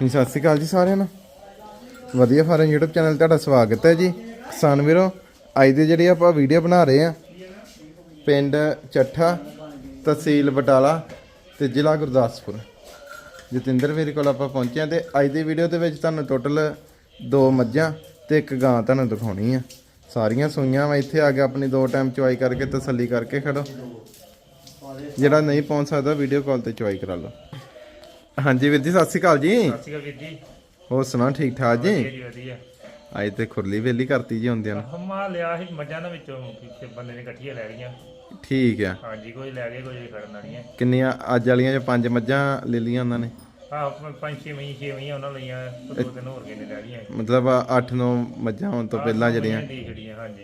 ਜੀ ਸਤਿ ਸ਼੍ਰੀ ਅਕਾਲ ਜੀ ਸਾਰਿਆਂ ਨੂੰ। ਵਧੀਆ ਫਾਰਮ YouTube ਚੈਨਲ ਤੁਹਾਡਾ ਸਵਾਗਤ ਹੈ ਜੀ। ਕਿਸਾਨ ਵੀਰੋ, ਅੱਜ ਦੀ ਜਿਹੜੀ ਆਪਾਂ ਵੀਡੀਓ ਬਣਾ ਰਹੇ ਆ ਪਿੰਡ ਚੱਠਾ, ਤਹਿਸੀਲ ਬਟਾਲਾ ਤੇ ਜ਼ਿਲ੍ਹਾ ਗੁਰਦਾਸਪੁਰ। ਜਤਿੰਦਰ ਵੀਰ ਕੋਲ ਆਪਾਂ ਪਹੁੰਚੇ ਹਾਂ ਤੇ ਅੱਜ ਦੀ ਵੀਡੀਓ ਦੇ ਵਿੱਚ ਤੁਹਾਨੂੰ ਟੋਟਲ ਦੋ ਮੱਝਾਂ ਤੇ ਇੱਕ ਗਾਂ ਤੁਹਾਨੂੰ ਦਿਖਾਉਣੀ ਆ। ਸਾਰੀਆਂ ਸੂਈਆਂ ਵਾ, ਇੱਥੇ ਆ ਕੇ ਆਪਣੀ ਦੋ ਟਾਈਮ ਚੁਆਈ ਕਰਕੇ ਤਸੱਲੀ ਕਰਕੇ ਖੜੋ। ਜਿਹੜਾ ਨਹੀਂ ਪਹੁੰਚ ਸਕਦਾ ਵੀਡੀਓ ਕਾਲ ਤੇ ਚੁਆਈ ਕਰਾ ਲਓ। ਹਾਂਜੀ ਵੀਰ ਜੀ ਸਤਿ ਸ਼੍ਰੀ ਅਕਾਲ ਜੀ। ਸਤਿ ਸ਼੍ਰੀ ਅਕਾਲ ਵੀਰ ਜੀ। ਹੋਰ ਸੁਣਾ ਠੀਕ ਠਾਕ ਜੀ? ਵਧੀਆ ਅੱਜ ਤੇ ਖੁਰਲੀ ਵੇਲੀ ਕਰਤੀ ਜੀ ਹੁੰਦਿਆਂ ਨੂੰ। ਹਮਾ ਲਿਆ ਸੀ ਮੱਝਾਂ ਦੇ ਵਿੱਚੋਂ ਕਿਸੇ ਬੰਦੇ ਨੇ ਇਕੱਠੀਆਂ ਲੈ ਲਈਆਂ। ਠੀਕ ਆ। ਹਾਂਜੀ ਕੋਈ ਲੈ ਗਏ ਕੋਈ ਖੜਨ ਵਾਲੀਆਂ। ਕਿੰਨੀਆਂ ਅੱਜ ਵਾਲੀਆਂ ਜੋ ਪੰਜ ਮੱਝਾਂ ਲੈ ਲਈਆਂ ਉਹਨਾਂ ਨੇ? ਆਹ ਪੰਜ ਛੇ ਮਹੀਂ ਛੇ ਮਹੀਂ ਉਹਨਾਂ ਲਈਆਂ ਦੋ ਤਿੰਨ ਹੋਰ ਕਿਨੇ ਲੈ ਲਈਆਂ। ਮਤਲਬ 8-9 ਮੱਝਾਂ ਹੋਣ ਤੋਂ ਪਹਿਲਾਂ ਜਿਹੜੀਆਂ।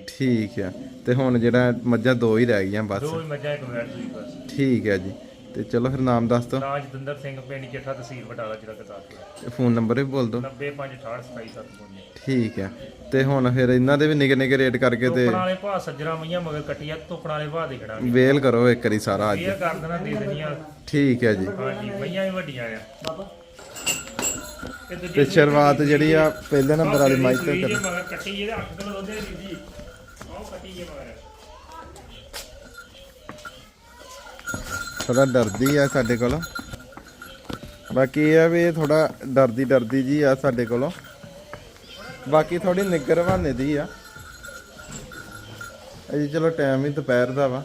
ਠੀਕ ਆ। ਤੇ ਹੁਣ ਜਿਹੜਾ ਮੱਝਾਂ ਦੋ ਹੀ ਰਹਿ ਗਈਆਂ ਬਸ। ਦੋ ਹੀ ਮੱਝਾਂ ਇੱਕ ਵੈਟ ਸੂਈ ਬਸ। ਠੀਕ ਹੈ ਜੀ। ਤੇ ਚਲੋ ਫਿਰ ਨਾਮ ਦੱਸ ਦਿਓ। ਨਾਂ ਜਤਿੰਦਰ ਸਿੰਘ ਪਿੰਡ ਜੱਠਾ ਤਹਿਸੀਲ ਬਟਾਲਾ ਜ਼ਿਲ੍ਹਾ ਗੁਰਦਾਸਪੁਰ। ਤੇ ਫੋਨ ਨੰਬਰ ਵੀ ਬੋਲ ਦਿਓ। 95682777 ਠੀਕ ਆ ਤੇ ਹੁਣ ਫਿਰ ਇਹਨਾਂ ਦੇ ਵੀ ਨਿੱਕੇ ਨਿੱਕੇ ਰੇਟ ਕਰਕੇ ਤੇ ਤੋਪਣ ਵਾਲੇ ਭਾਅ ਸੱਜਰਾ ਮਈਆਂ ਮਗਰ ਕੱਟੀਆਂ ਤੋਪਣ ਵਾਲੇ ਭਾਅ ਦੇ ਖੜਾਂਗੇ ਵੇਲ ਕਰੋ ਇੱਕ ਵਾਰੀ ਸਾਰਾ ਅੱਜ। ਇਹ ਕਰ ਦੇਣਾ ਦੇ ਦੇਣੀਆਂ ਠੀਕ ਹੈ ਜੀ। ਹਾਂਜੀ ਮਈਆਂ ਵੀ ਵੱਡੀਆਂ ਆ। ਦੂਜੀ ਤੇ ਸ਼ੁਰੂਆਤ ਜਿਹੜੀ ਆ ਪਹਿਲੇ ਨੰਬਰ ਵਾਲੀ ਮਾਈ ਤੋਂ ਕਰ ਮਗਰ ਕੱਟੀ ਇਹਦੇ 8 ਕਿਲੋ ਦੁੱਧ ਦੇ ਜੀ। ਆਹ ਕੱਟੀ ਜੇ ਮਗਰ। ਥੋੜਾ ਡਰਦੀ ਆ ਸਾਡੇ ਕੋਲੋਂ। ਬਾਕੀ ਇਹ ਆ ਵੀ ਇਹ ਥੋੜਾ ਡਰਦੀ ਡਰਦੀ ਜੀ ਆ ਸਾਡੇ ਕੋਲੋਂ। ਬਾਕੀ ਥੋੜੀ ਨਿੱਗਰ ਬਹਾਨੇ ਦੀ ਆ। ਅਜੀ ਚਲੋ ਟਾਈਮ ਹੀ ਦੁਪਹਿਰ ਦਾ ਵਾ।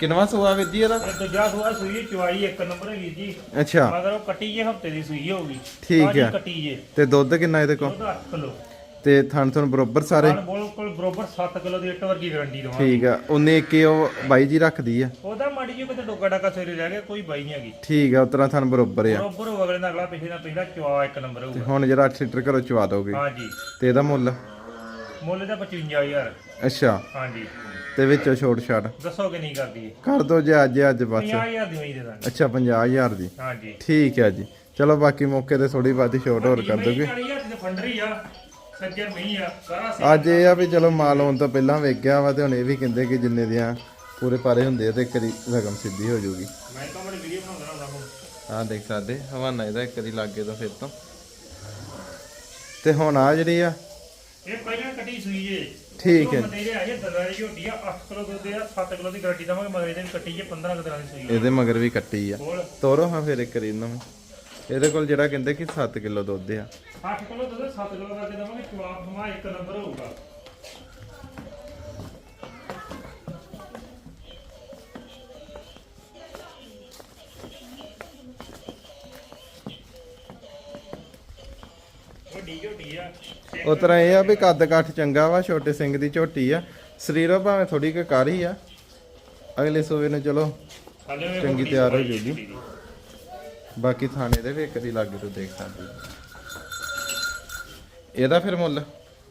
ਕਿੰਨਵਾ ਸੂਆ ਵੀਰ ਜੀ ਇਹਦਾ? ਇਹ ਦੂਜਾ ਸੂਆ ਸੂਈ ਚਵਾਈ ਇੱਕ ਨੰਬਰ ਹੈਗੀ ਜੀ। ਅੱਛਾ। ਮਗਰ ਉਹ ਕੱਟੀ ਜੇ ਹਫ਼ਤੇ ਦੀ ਸੂਈ ਹੋਊਗੀ। ਠੀਕ। ਕੱਟੀ ਜੇ। ਤੇ ਦੁੱਧ ਕਿੰਨਾ ਇਹਦੇ ਕੋਲ? ਉਹਦਾ 8 ਕਿਲੋ। ਤੇ ਥਣ ਥਣ ਬਰੋਬਰ ਸਾਰੇ ਨਾਲ ਬਿਲਕੁਲ ਬਰੋਬਰ 7 ਕਿਲੋ ਦੀ ਇੱਟ ਵਰਗੀ ਗਰੰਟੀ ਦਵਾਂਗੇ। ਠੀਕ ਆ ਉਹਨੇ ਇੱਕ ਹੀ ਉਹ ਬਾਈ ਜੀ ਰੱਖਦੀ ਆ। ਉਹਦਾ ਮਾੜੀ ਜੀ ਕਿਤੇ ਡੋਕਾ ਡਾਕਾ ਸਵੇਰੇ ਰਹਿ ਗਿਆ ਕੋਈ ਬਾਈ ਨਹੀਂ ਹੈਗੀ। ਠੀਕ ਆ ਉਤਰਾ ਥਣ ਬਰੋਬਰ ਆ। ਬਰੋਬਰ ਉਹ ਅਗਲੇ ਨਾਲ ਅਗਲਾ ਪਿਛੇ ਨਾਲ ਪਿਛਲਾ ਚਵਾ ਇੱਕ ਨੰਬਰ ਹੋਊਗਾ। ਹੁਣ ਜਿਹੜਾ 8 ਲੀਟਰ ਘਰੋਂ ਚਵਾ ਦੋਗੇ ਹਾਂਜੀ ਤੇ ਇਹਦਾ ਮੁੱਲ? ਮੁੱਲ ਦਾ 55000 ਅੱਛਾ। ਹਾਂਜੀ ਤੇ ਵਿੱਚੋਂ ਛੋਟ ਛਾੜ ਦੱਸੋ ਕਿ ਨਹੀਂ ਕਰਦੀ ਕਰ ਦੋ ਜੇ ਅੱਜ ਅੱਜ ਬਸ। 50000 ਦੀ ਹੋਈ ਦੇ ਦਾਂਗੇ। ਅੱਛਾ 50000 ਦੀ। ਹਾਂਜੀ ਠੀਕ ਹੈ ਜੀ। ਚਲੋ ਬਾਕੀ ਮੌਕੇ ਤੇ ਥੋੜੀ ਬਾਤੀ ਛੋਟ ਹੋਰ ਕਰ ਦੋਗੇ। 40000 ਦੀ ਫੰਡਰੀ ਆ। ਸੱਜਰ ਮਹੀਂ ਆ ਸਾਰਾ ਅੱਜ ਇਹ ਆ ਵੀ ਚਲੋ ਮਾਲ ਆਉਣ ਤੋਂ ਪਹਿਲਾਂ ਵੇਖ ਗਿਆ ਵਾ ਤੇ ਹੁਣ ਇਹ ਵੀ ਕਹਿੰਦੇ ਕਿ ਜਿੰਨੇ ਦੀਆਂ ਪੂਰੇ ਪਾਰੇ ਹੁੰਦੇ ਆ ਤੇ ਕਰੀ ਰਕਮ ਸਿੱਧੀ ਹੋ ਜਾਊਗੀ। ਮੈਂ ਤਾਂ ਬੜੀ ਵੀਡੀਓ ਬਣਾਉਂਦਾ ਹੁੰਦਾ ਹੁਣ। ਆਹ ਦੇਖ ਸਕਦੇ ਹਵਾਨਾ ਇਹਦਾ ਇੱਕ ਵਾਰੀ ਲੱਗੇ ਤਾਂ ਫਿਰ ਤੋਂ। ਤੇ ਹੁਣ ਆ ਜਿਹੜੀ ਆ ਇਹ ਪਹਿਲਾਂ ਕੱਟੀ ਸੂਈ ਜੇ। ਠੀਕ ਹੈ। ਜੇ ਆਏ ਦਰਾਂ ਦੀ ਝੋਟੀ ਆ 8 ਕਿਲੋ ਦੁੱਧ ਆ 7 ਕਿਲੋ ਦੀ ਗਾਰੰਟੀ ਦਵਾਂਗੇ ਮਗਰ ਇਹਦੇ ਵੀ ਕੱਟੀ ਜੇ 15 ਕਿਲੋ ਦੀ ਸੂਈ। ਇਹਦੇ ਮਗਰ ਵੀ ਕੱਟੀ ਆ। ਤੋਰੋ ਹਾਂ ਫਿਰ ਇੱਕ ਵਾਰੀ ਇਹਨਾਂ ਨੂੰ। ਇਹਦੇ ਕੋਲ ਜਿਹੜਾ ਕਹਿੰਦੇ ਕਿ 7 ਕਿਲੋ ਦੁੱਧ ਆ। 8 ਕਿਲੋ ਦੁੱਧ 7 ਕਿਲੋ ਕਰਕੇ ਦਵਾਂਗੇ ਜਵਾਬ ਹਮਾ ਇੱਕ ਨੰਬਰ ਹੋਊਗਾ। ਉਹ ਤਰ੍ਹਾਂ ਇਹ ਆ ਵੀ ਕੱਦ ਕੱਠ ਚੰਗਾ ਵਾ ਛੋਟੇ ਸਿੰਘ ਦੀ ਝੋਟੀ ਆ। ਸਰੀਰੋਂ ਭਾਵੇਂ ਥੋੜੀ ਕੁ ਕਾਰੀ ਆ। ਅਗਲੇ ਸੂਵੇ ਨੂੰ ਚਲੋ ਚੰਗੀ ਤਿਆਰ ਹੋ ਦੀ। ਬਾਕੀ ਥਾਣੇ ਦੇ ਵੀ ਇੱਕ ਦੀ ਲਾਗੇ ਤੋਂ ਦੇਖ ਸਕਦੇ ਹੋ। ਇਹਦਾ ਫਿਰ ਮੁੱਲ?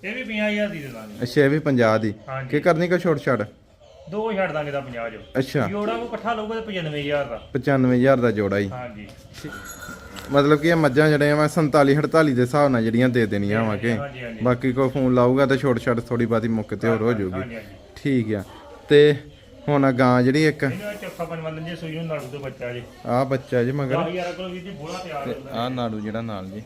ਇਹ ਵੀ 50000 ਦੀ ਦੇ ਦਾਂਗੇ। ਅੱਛਾ ਇਹ ਵੀ 50 ਦੀ। ਹਾਂਜੀ। ਕੀ ਕਰਨੀ ਕੋ ਛੋਟ ਛੱਡ ਦੋ ਛੱਡ ਦਾਂਗੇ ਤਾਂ 50 ਜੋ ਅੱਛਾ। ਜੋੜਾ ਕੋ ਇਕੱਠਾ ਲਊਗਾ ਤੇ 95000 ਦਾ। 95000 ਦਾ ਜੋੜਾ ਹੀ। ਹਾਂਜੀ। ਮਤਲਬ ਕਿ ਇਹ ਮੱਝਾਂ ਜਿਹੜੀਆਂ ਮੈਂ 47 48 ਦੇ ਹਿਸਾਬ ਨਾਲ ਜਿਹੜੀਆਂ ਦੇ ਦੇਣੀਆਂ ਵਾ ਕਿ ਹਾਂਜੀ ਹਾਂਜੀ। ਬਾਕੀ ਕੋਈ ਫੋਨ ਲਾਊਗਾ ਤਾਂ ਛੋਟ ਛੱਡ ਥੋੜੀ ਬਾਤੀ ਮੁੱਕ ਤੇ ਹੋਰ ਹੋ ਜਾਊਗੀ ਹਾਂਜੀ ਹਾਂਜੀ। ਠੀਕ ਆ। ਤੇ ਹੁਣ ਆਹ ਗਾਂ ਜਿਹੜੀ ਇੱਕ। ਇਹਨੂੰ ਚੌਥਾ ਪੰਜਵਾਂ ਦਿਨ ਜੇ ਸੂਈ ਨੂੰ ਨਾੜੂ ਤੋਂ ਬੱਚਾ ਜੀ। ਆ ਬੱਚਾ ਜੀ ਮਗਰ। 10000 ਕੋਲ ਵੀ ਜੀ ਬੋਲਾ ਤਿਆਰ ਹੋਊਗਾ ਆ ਨਾੜੂ ਜਿਹੜਾ ਨਾਲ ਜੀ।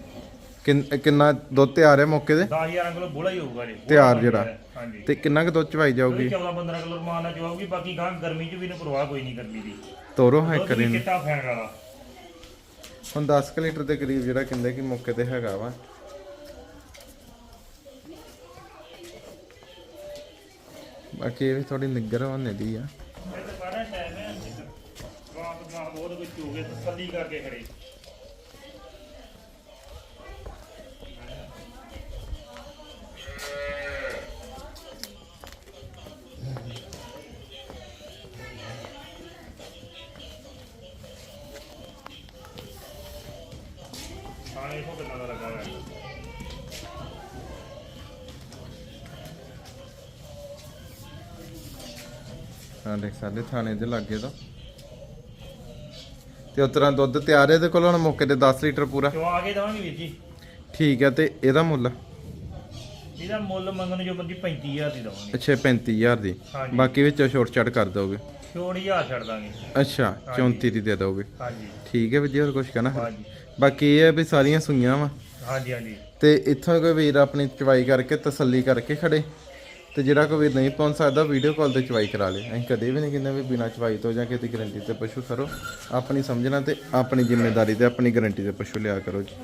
ਕਿੰਨ- ਕਿੰਨਾ ਦੁੱਧ ਤਿਆਰ ਹੈ ਮੌਕੇ ਤੇ? 10000 ਕੋਲ ਬੋਲਾ ਹੀ ਹੋਊਗਾ ਜੀ। ਤਿਆਰ ਜਿਹੜਾ। ਹਾਂਜੀ। ਤੇ ਕਿੰਨਾ ਕੁ ਦੁੱਧ ਚਵਾਈ ਜਾਊਗੀ? 14 15 ਕਿਲੋ ਰਮਾਨ ਨਾਲ ਜਵਾਉਗੀ ਬਾਕੀ ਗਾਂ ਗਰਮੀ ਚ ਵੀ ਇਹਨੂੰ ਪਰਵਾਹ ਕੋਈ ਨਹੀਂ ਗਰਮੀ ਦੀ। ਤੋਰੋ ਹਾਂ ਦੁੱਧ ਚਿੱਟਾ ਫੈਨ ਵਾਲਾ। ਹੁਣ 10 ਕੁ ਲੀਟਰ ਦੇ ਕਰੀਬ ਜਿਹੜਾ ਕਹਿੰਦੇ ਕਿ ਮੌਕੇ ਤੇ ਹੈਗਾ ਵਾ। ਬਾਕੀ ਇਹ ਵੀ ਥੋੜੀ ਨਿੱਗਰ ਹੋਣੇ ਦੀ ਆ। ਇਹ ਟਾਈਮ ਹੈ ਬਾਪ ਦਾ ਬਹੁਤ ਕੁਝ ਹੋ ਤਸੱਲੀ ਕਰਕੇ ਖੜੇ। ਹਾਂ ਦੇਖ ਸਕਦੇ ਥਾਣੇ ਦੇ ਲਾਗੇ ਤੋਂ। ਤੇ ਉਸ ਤਰ੍ਹਾਂ ਦੁੱਧ ਤਿਆਰ ਹੈ ਇਹਦੇ ਕੋਲ? ਹੁਣ ਮੌਕੇ ਤੇ 10 ਲੀਟਰ ਪੂਰਾ। ਆ ਕੇ ਦਵਾਂਗੇ ਵੀਰ ਜੀ। ਠੀਕ ਹੈ ਤੇ ਇਹਦਾ ਮੁੱਲ? ਇਹਦਾ ਮੁੱਲ ਮੰਗਣ ਜੋ ਬੰਦੀ 35000 ਦੀ ਦਵਾਂਗੇ। ਅੱਛਾ 35000 ਦੀ। ਹਾਂਜੀ। ਬਾਕੀ ਵਿੱਚੋਂ ਛੋਟ ਛੱਡ ਕਰ ਦੋਗੇ? ਛੋੜੀ ਆ ਛੱਡ ਦਾਂਗੇ। ਅੱਛਾ 34 ਦੀ ਦੇ ਦੋਗੇ। ਹਾਂਜੀ। ਠੀਕ ਹੈ ਵੀਰ ਜੀ ਹੋਰ ਕੁਝ ਕਹਿਣਾ? ਹਾਂਜੀ। ਬਾਕੀ ਇਹ ਹੈ ਵੀ ਸਾਰੀਆਂ ਸੂਈਆਂ ਵਾ। ਹਾਂਜੀ ਹਾਂਜੀ। ਤੇ ਇੱਥੋਂ ਕੋਈ ਵੀਰ ਆਪਣੀ ਚਵਾਈ ਕਰਕੇ ਤਸੱਲੀ ਕਰਕੇ ਖੜੇ? ਤੇ ਜਿਹੜਾ ਕੋਈ ਨਹੀਂ ਪਹੁੰਚ ਸਕਦਾ ਵੀਡੀਓ ਕਾਲ ਤੇ ਚਵਾਈ ਕਰਾ ਲੇ ਅਸੀਂ ਕਦੇ ਵੀ ਨਹੀਂ ਕਹਿੰਦੇ ਵੀ ਬਿਨਾਂ ਚਵਾਈ ਤੋਂ ਜਾਂ ਕਿਸੇ ਗਰੰਟੀ ਤੇ ਪਸ਼ੂ ਕਰੋ। ਆਪਣੀ ਸਮਝਣਾ ਤੇ ਆਪਣੀ ਜ਼ਿੰਮੇਵਾਰੀ ਤੇ ਆਪਣੀ ਗਰੰਟੀ ਤੇ ਪਸ਼ੂ ਲਿਆ ਕਰੋ ਜੀ।